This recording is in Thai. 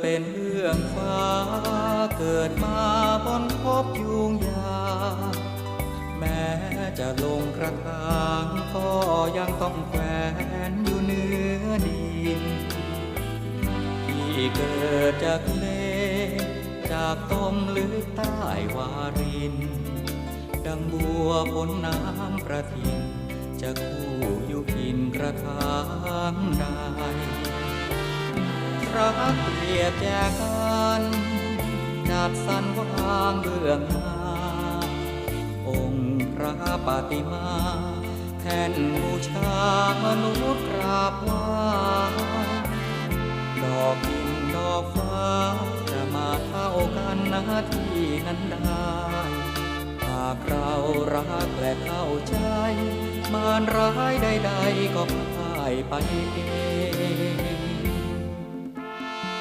เป็นเรื่องฟ้า เกิดมาบนภพยุงยากแม้จะลงกระถางก็ยังต้องแขวนอยู่เนื้อดิน ที่เกิดจากเล จากต้มลึกใต้วาริน ดังบัวพ้นน้ำประทิน จะคู่อยู่กินกระถางใด รักเปรียบแจกันจัดสรรวางเบื้องหน้าองค์พระปฏิมาแทนบูชามนุษย์กราบไหว้ดอกดินดอกฟ้าจะมาเท่ากันนาที่นั้นได้หากเรารักและเข้าใจ มารร้ายใดๆก็พ่ายไปเอง